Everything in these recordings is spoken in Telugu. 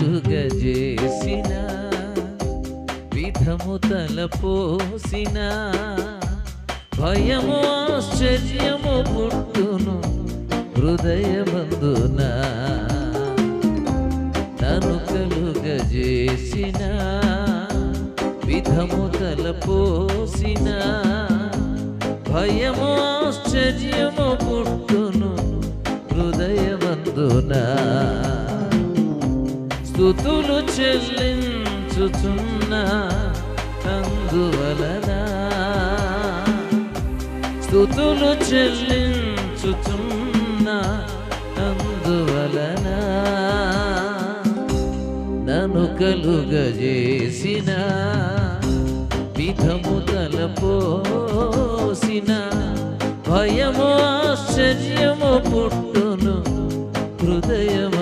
నన్ను కలుగజేసిన విధము తలపోసిన భయము ఆశ్చర్యము పుట్టును హృదయమందున నన్ను కలుగజేసిన విధము తలపోసిన భయము ఆశ్చర్యము పుట్టును హృదయమందున స్థుతులు చెల్లించుచున్న అందువలన స్థుతులు చెల్లించుచున్న అందువలన నన్ను కలుగజేసిన విధము తలపోసిన భయము ఆశ్చర్యము పుట్టును హృదయము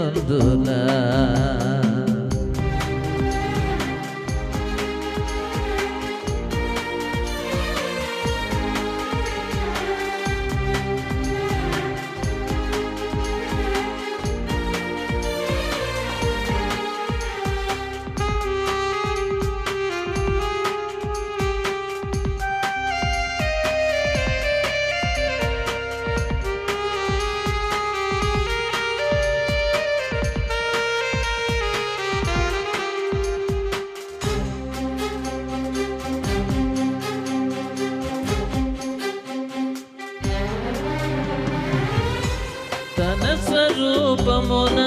స్వరూపమున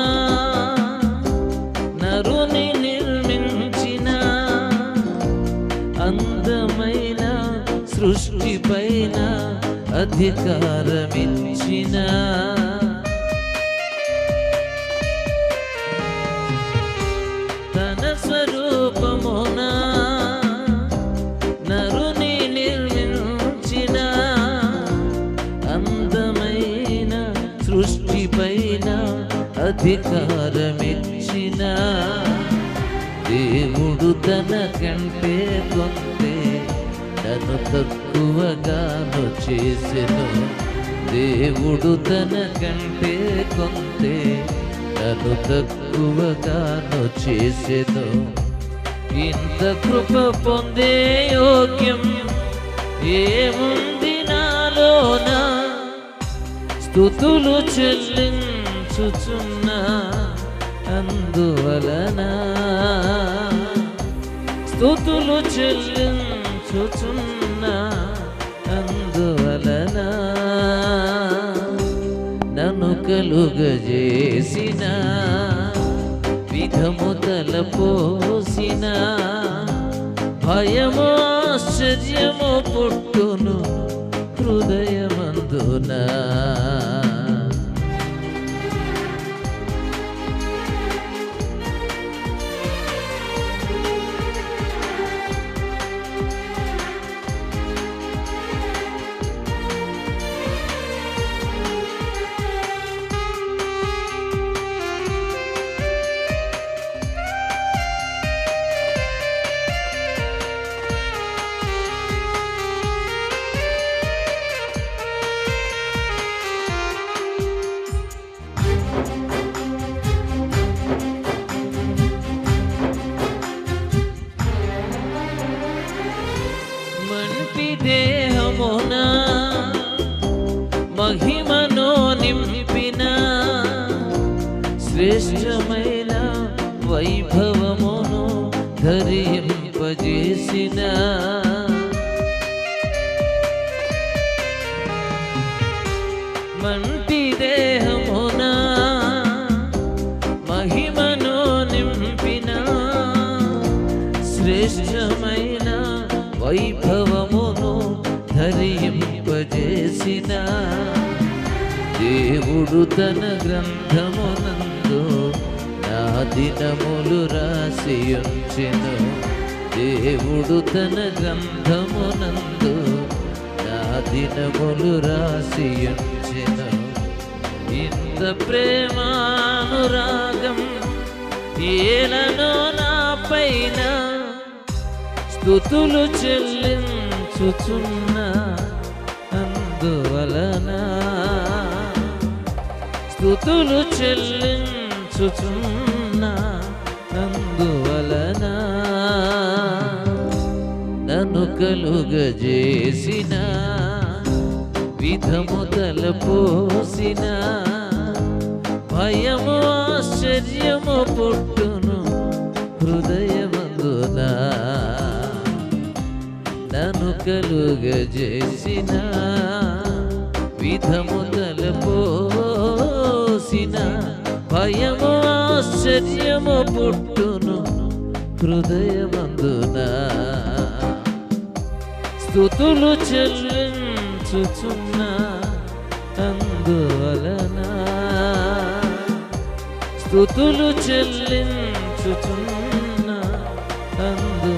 నరుని నిర్మించిన అందమైన సృష్టి అధికారమిచ్చిన అధికారమిచ్చిన దేవుడు తన కంటే కొంతే తను తక్కువగాను చేసెను. దేవుడు తన కంటే కొంతే తను తక్కువగాను చేసెను. ఇంత కృప పొందే యోగ్యం ఏముంది నాలోన? స్థుతులు చెల్లింది చెల్లించుచున్నా అందువలన స్థుతులు చెల్లించుచున్నా అందువలన నన్ను కలుగజేసిన విధము తలపోసిన భయము ఆశ్చర్యము పుట్టును శ్రేష్టమైన వైభవమును ధరింపజేసిన. మంటి దేహమున మహిమను నింపిన శ్రేష్టమైన వైభవమును ధరింపజేసిన. దేవుడు తన గ్రంథమునందు నా దినములు రాసి ఉంచెను దేవుడు తన గ్రంథమునందు నా దినములు రాసి ఉంచెను ఇంత ప్రేమానురాగం ఏలనో నా పైన స్థుతులు చెల్లించుచున్నా అందువలన స్థుతులు చూచుచున్నా నందువలన నన్ను కలుగజేసిన విధము తలపోసిన భయము ఆశ్చర్యము పుట్టును హృదయమందున నన్ను కలుగజేసిన విధము తలపోసిన భయము ఆశ్చర్యము పుట్టును హృదయమందున. స్థుతులు చెల్లించుచున్నా అందువలన. స్థుతులు చెల్లించుచున్నా అందు